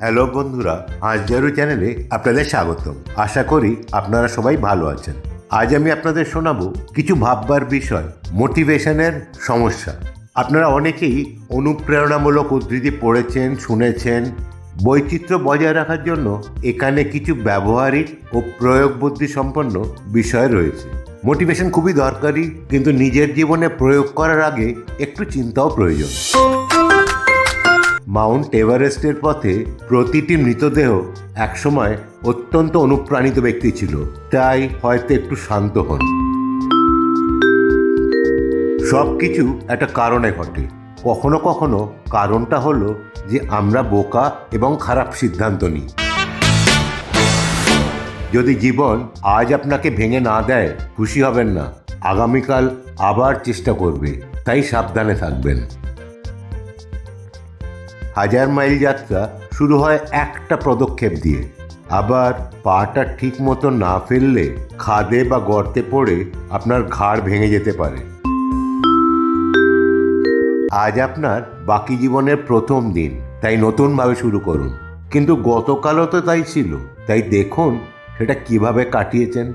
Hello বন্ধুরা, আজ জারু চ্যানেলে আপনাদের স্বাগতম। আশা করি আপনারা সবাই ভালো আছেন। আজ আমি আপনাদের শোনাবো কিছু ভাববার বিষয়, মোটিভেশনের সমস্যা। আপনারা অনেকেই অনুপ্রেরণামূলক উদ্ধৃতি পড়েছেন, শুনেছেন। বৈচিত্র্য বজায় রাখার জন্য এখানে কিছু ব্যবহারিক ও প্রয়োগ বুদ্ধি সম্পন্ন বিষয় রয়েছে। মোটিভেশন খুবই দরকারি, কিন্তু নিজের জীবনে প্রয়োগ করার আগে একটু চিন্তাও প্রয়োজন। মাউন্ট এভারেস্টের পথে প্রতিটি মৃতদেহ একসময় অত্যন্ত অনুপ্রাণিত ব্যক্তি ছিল, তাই হয়তো একটু শান্ত হন। সব কিছু একটা কারণে ঘটে। কখনো কখনো কারণটা হলো যে আমরা বোকা এবং খারাপ সিদ্ধান্ত নিই। যদি জীবন আজ আপনাকে ভেঙে না দেয়, খুশি হবেন না। আগামীকাল আবার চেষ্টা করবে, তাই সাবধানে থাকবেন। হাজার মাইল যাত্রা শুরু হয় একটা পদক্ষেপ দিয়ে। আবার পাটা ঠিক মতো না ফেললে খাদে বা গর্তে পড়ে আপনার ঘাড় ভেঙে যেতে পারে। আজ আপনার বাকি জীবনের প্রথম দিন, তাই নতুনভাবে শুরু করুন। কিন্তু গতকালও তো তাই ছিল, তাই দেখুন সেটা কীভাবে কাটিয়েছেন।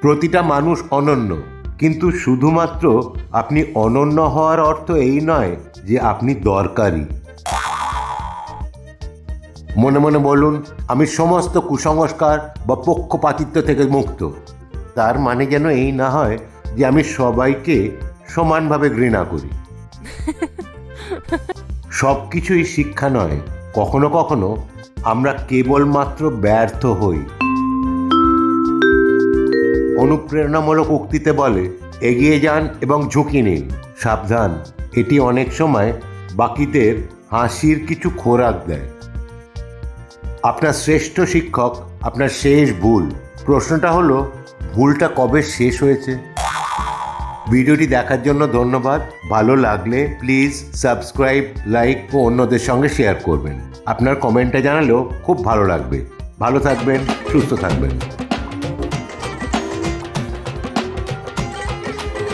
প্রতিটা মানুষ অনন্য কিন্তু শুধুমাত্র আপনি অনন্য হওয়ার অর্থ এই নয় যে আপনি দরকারি। মনে মনে বলুন, আমি সমস্ত কুসংস্কার বা পক্ষপাতিত্ব থেকে মুক্ত। তার মানে যেন এই না হয় যে আমি সবাইকে সমানভাবে ঘৃণা করি। সব কিছুই শিক্ষা নয়, কখনো কখনো আমরা কেবলমাত্র ব্যর্থ হই। অনুপ্রেরণামূলক উক্তিতে বলে, এগিয়ে যান এবং ঝুঁকি নিন। সাবধান। এটি অনেক সময় বাকিদের হাসির কিছু খোরাক দেয়। আপনার শ্রেষ্ঠ শিক্ষক, আপনার শেষ ভুল। প্রশ্নটা হলো, ভুলটা কবে শেষ হয়েছে? ভিডিওটি দেখার জন্য ধন্যবাদ। ভালো লাগলে প্লিজ সাবস্ক্রাইব, লাইক ও অন্যদের সঙ্গে শেয়ার করবেন। আপনার কমেন্টটা জানালেও খুব ভালো লাগবে। ভালো থাকবেন, সুস্থ থাকবেন।